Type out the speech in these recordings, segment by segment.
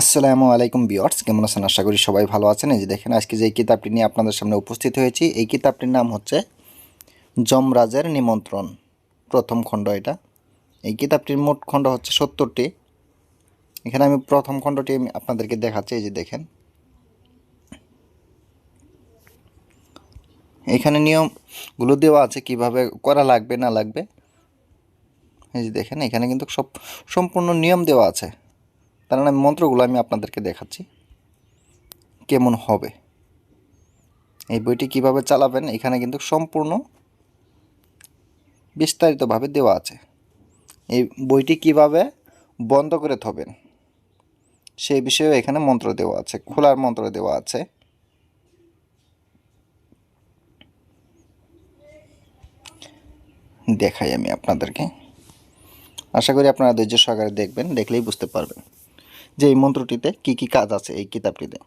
আসসালামু আলাইকুম বিয়ার্স কেমন আছেন? আশা করি সবাই ভালো আছেন। এই যে দেখেন, আজকে যে কিতাবটি নিয়ে আপনাদের সামনে উপস্থিত হয়েছি, এই কিতাবটির নাম হচ্ছে যমরাজের নিমন্ত্রণ, প্রথম খণ্ড এটা। এই কিতাবটির মোট খণ্ড হচ্ছে সত্তরটি। এখানে আমি প্রথম খণ্ডটি আমি আপনাদেরকে দেখাচ্ছি, এই যে দেখেন। এখানে নিয়মগুলো দেওয়া আছে, কীভাবে করা লাগবে, না লাগবে। এই যে দেখেন, এখানে কিন্তু সব সম্পূর্ণ নিয়ম দেওয়া আছে। তার মানে মন্ত্রগুলো আমি আপনাদেরকে দেখাচ্ছি। কেমন হবে? এই বইটি কীভাবে চালাবেন, এখানে কিন্তু সম্পূর্ণ বিস্তারিতভাবে দেওয়া আছে। এই বইটি কীভাবে বন্ধ করে থবেন সেই বিষয়েও এখানে মন্ত্র দেওয়া আছে, খোলার মন্ত্র দেওয়া আছে। দেখাই আমি আপনাদেরকে। আশা করি আপনারা ধৈর্য সহকারে দেখবেন, দেখলেই বুঝতে পারবেন। যে এই মন্ত্রটিতে কি কি কাজ আছে এই কিতাবটিতে?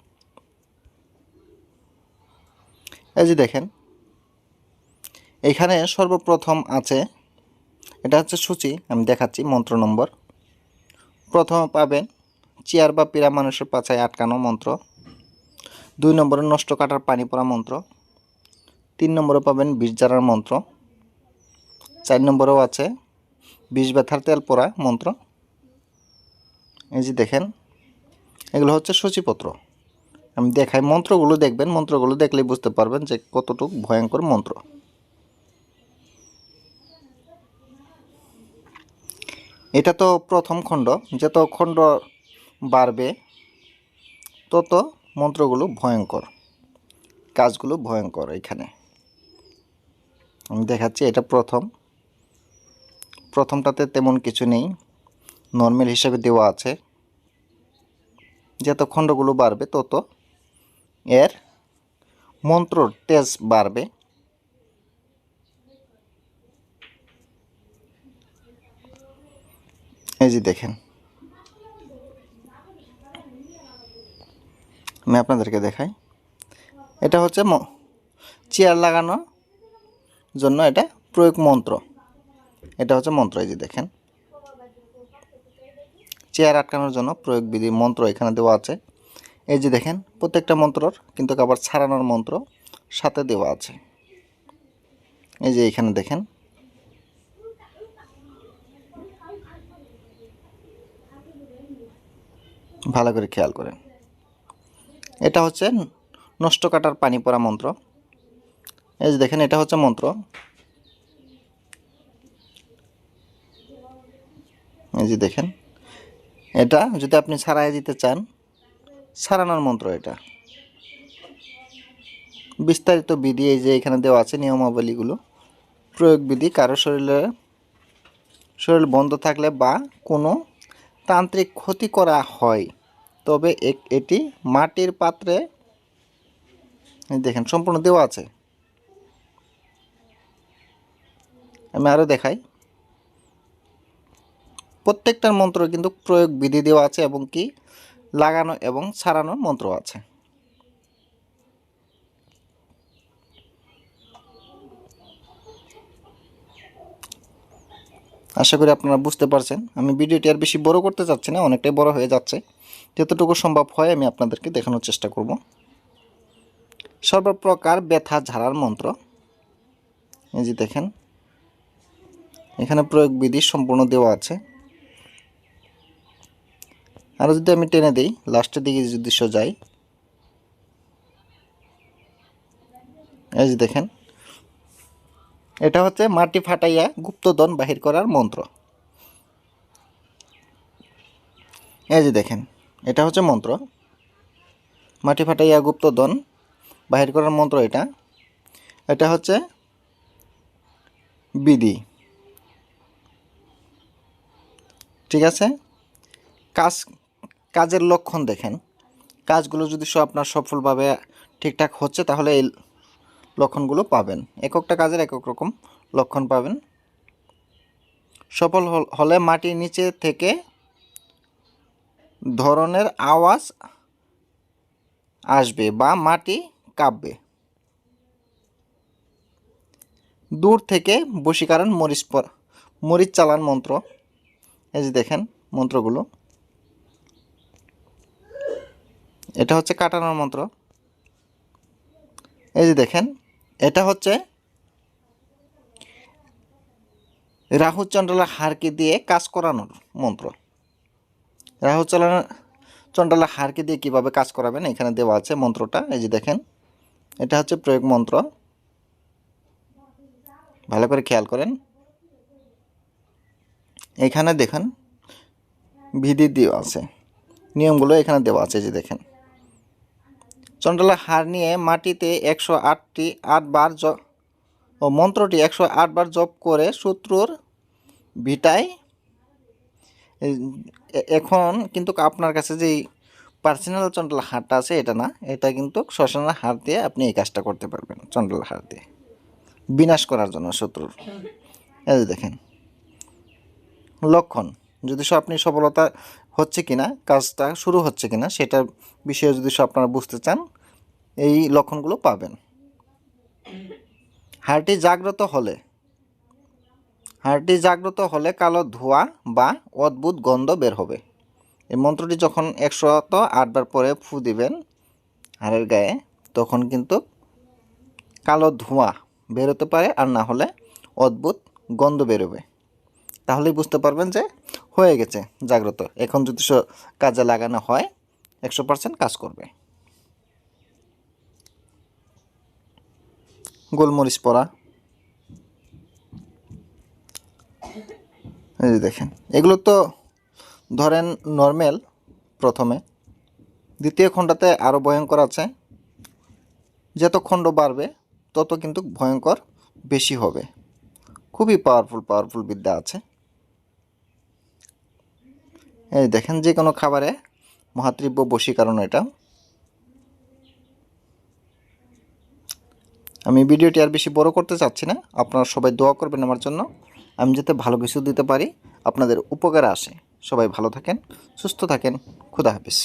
এই যে দেখেন, এখানে সর্বপ্রথম আছে, এটা হচ্ছে সূচি, আমি দেখাচ্ছি মন্ত্র নম্বর। প্রথম পাবেন, চেয়ার বা পীড়া মানুষের পাছায় আটকানো মন্ত্র। দুই নম্বরে নষ্ট কাটার পানি পড়া মন্ত্র। তিন নম্বরে পাবেন বিষ জ্বালার মন্ত্র। চার নম্বরেও আছে, বিষ ব্যথার তেল পড়া মন্ত্র। এই যে দেখেন এগুলো হচ্ছে সূচিপত্র। আমি দেখাই মন্ত্রগুলো দেখবেন, মন্ত্রগুলো দেখলেই বুঝতে পারবেন যে কতটুকু ভয়ঙ্কর মন্ত্র। এটা তো প্রথম খণ্ড, যত খণ্ড বাড়বে, তত মন্ত্রগুলো ভয়ঙ্কর, কাজগুলো ভয়ঙ্কর এখানে। আমি দেখাচ্ছি, এটা প্রথম। প্রথমটাতে তেমন কিছু নেই, নর্মাল হিসাবে দেওয়া আছে। যত খণ্ডগুলো বাড়বে, তত এর মন্ত্রর তেজ বাড়বে। এই যে দেখেন। আমি আপনাদেরকে দেখাই। এটা হচ্ছে চেয়ার লাগানোর জন্য এটা প্রয়োগ মন্ত্র। এটা হচ্ছে মন্ত্র, এই যে দেখেন। চেয়ার আটকানোর জন্য প্রয়োগ বিধি মন্ত্র এখানে দেওয়া আছে। এই যে দেখেন, প্রত্যেকটা মন্ত্রর কিন্তু আবার ছাড়ানোর মন্ত্র সাথে দেওয়া আছে। এই যে এখানে দেখেন। ভালো করে খেয়াল করেন। এটা হচ্ছে নষ্ট কাটার পানি পড়া মন্ত্র। এই যে দেখেন, এটা হচ্ছে মন্ত্র। এই যে দেখেন। এটা যদি আপনি ছাড়াই দিতে চান, ছাড়ানোর মন্ত্র এটা। বিস্তারিত বিধি এই যে এখানে দেওয়া আছে নিয়মাবলীগুলো। প্রয়োগ বিধি, কারও শরীরে, শরীর বন্ধ থাকলে বা কোনো তান্ত্রিক ক্ষতি করা হয়, তবে এটি মাটির পাত্রে দেখেন সম্পূর্ণ দেওয়া আছে। আমি আরও দেখাই। প্রত্যেকটার মন্ত্র কিন্তু প্রয়োগ বিধি দেওয়া আছে এবং কি? লাগানো এবং ছাড়ানোর মন্ত্র আছে। আশা করি আপনারা বুঝতে পারছেন। আমি ভিডিওটি আর বেশি বড় করতে চাচ্ছি না, অনেকটাই বড় হয়ে যাচ্ছে। যতটুকু সম্ভব হয় আমি আপনাদেরকে দেখানোর চেষ্টা করব। সর্বপ্রকার ব্যথা ঝাড়ার মন্ত্র। এই যে দেখেন, এখানে প্রয়োগ বিধি সম্পূর্ণ দেওয়া আছে। আরও যদি আমি টেনে দিই লাস্টের দিকে যদি যাই এই যে দেখেন, এটা হচ্ছে মাটি ফাটাইয়া গুপ্তধন বাহির করার মন্ত্র। এই যে দেখেন, এটা হচ্ছে মন্ত্র। মাটি ফাটাইয়া গুপ্তধন বাহির করার মন্ত্র এটা। এটা হচ্ছে বিধি। ঠিক আছে? কাজ কাজের লক্ষণ দেখেন। কাজগুলো যদি সব আপনার সফলভাবে ঠিকঠাক হচ্ছে, তাহলে এই লক্ষণগুলো পাবেন। এককটা কাজের একক রকম লক্ষণ পাবেন। সফল হলে মাটির নিচে থেকে ধরনের আওয়াজ আসবে বা মাটি কাঁপবে। দূর থেকে বশীকরণ মরিচ মরিচ চালান মন্ত্র। এই যে দেখেন মন্ত্রগুলো। এটা হচ্ছে কাটানোর মন্ত্র। এই যে দেখেন, এটা হচ্ছে রাহু চন্ডালা হারকে দিয়ে কাজ করানোর মন্ত্র। রাহু চন্ডালা হারকে দিয়ে কীভাবে কাজ করাবেন, এখানে দেওয়া আছে মন্ত্রটা। এই যে দেখেন, এটা হচ্ছে প্রয়োগ মন্ত্র। ভালো করে খেয়াল করেন। এখানে দেখেন, বিধি দেওয়া আছে। নিয়মগুলো এখানে দেওয়া আছে যে দেখেন। চন্ডালা হার নিয়ে মাটিতে একশো আটটি আটবার ও মন্ত্রটি একশো আটবার জপ করে শত্রুর ভিটায়। এখন কিন্তু আপনার কাছে যেই পার্সোনাল চন্ডালা হারটা আছে, এটা না, এটা কিন্তু শ্মশানের হার দিয়ে আপনি এই কাজটা করতে পারবেন চন্ডালা হার দিয়ে। বিনাশ করার জন্য শত্রুর। এই দেখেন, লক্ষণ, যদি আপনি সফলতা হচ্ছে কিনা, কাজটা শুরু হচ্ছে কিনা, সেটা বিষয়ে যদি আপনারা বুঝতে চান, এই লক্ষণগুলো পাবেন। হাড়টি জাগ্রত হলে, হাড়টি জাগ্রত হলে কালো ধোঁয়া বা অদ্ভুত গন্ধ বের হবে। এই মন্ত্রটি যখন একশত আটবার পরে ফু দিবেন হাড়ের গায়ে, তখন কিন্তু কালো ধোঁয়া বেরোতে পারে আর না হলে অদ্ভুত গন্ধ বেরোবে। তাহলেই বুঝতে পারবেন যে হয়ে গেছে জাগ্রত। এখন যদি কাজে লাগানো হয়, একশো পার্সেন্ট কাজ করবে। গোলমরিচ পরা এই যে দেখেন, এগুলো তো ধরেন নর্মাল প্রথমে। দ্বিতীয় খণ্ডটাতে আরও ভয়ঙ্কর আছে। যত খণ্ড বাড়বে, তত কিন্তু ভয়ঙ্কর বেশি হবে। খুবই পাওয়ারফুল পাওয়ারফুল বিদ্যা আছে। এই দেখেন যে কোনো খাবারে মহাতৃব্য বশীকরণ এটা। আমি ভিডিওটি আর বেশি বড় করতে চাচ্ছি না। আপনারা সবাই দোয়া করবেন আমার জন্য। আমি যাতে ভালো কিছু দিতে পারি, আপনাদের উপকারে আসে। সবাই ভালো থাকেন, সুস্থ থাকেন। খুদা হাফিজ।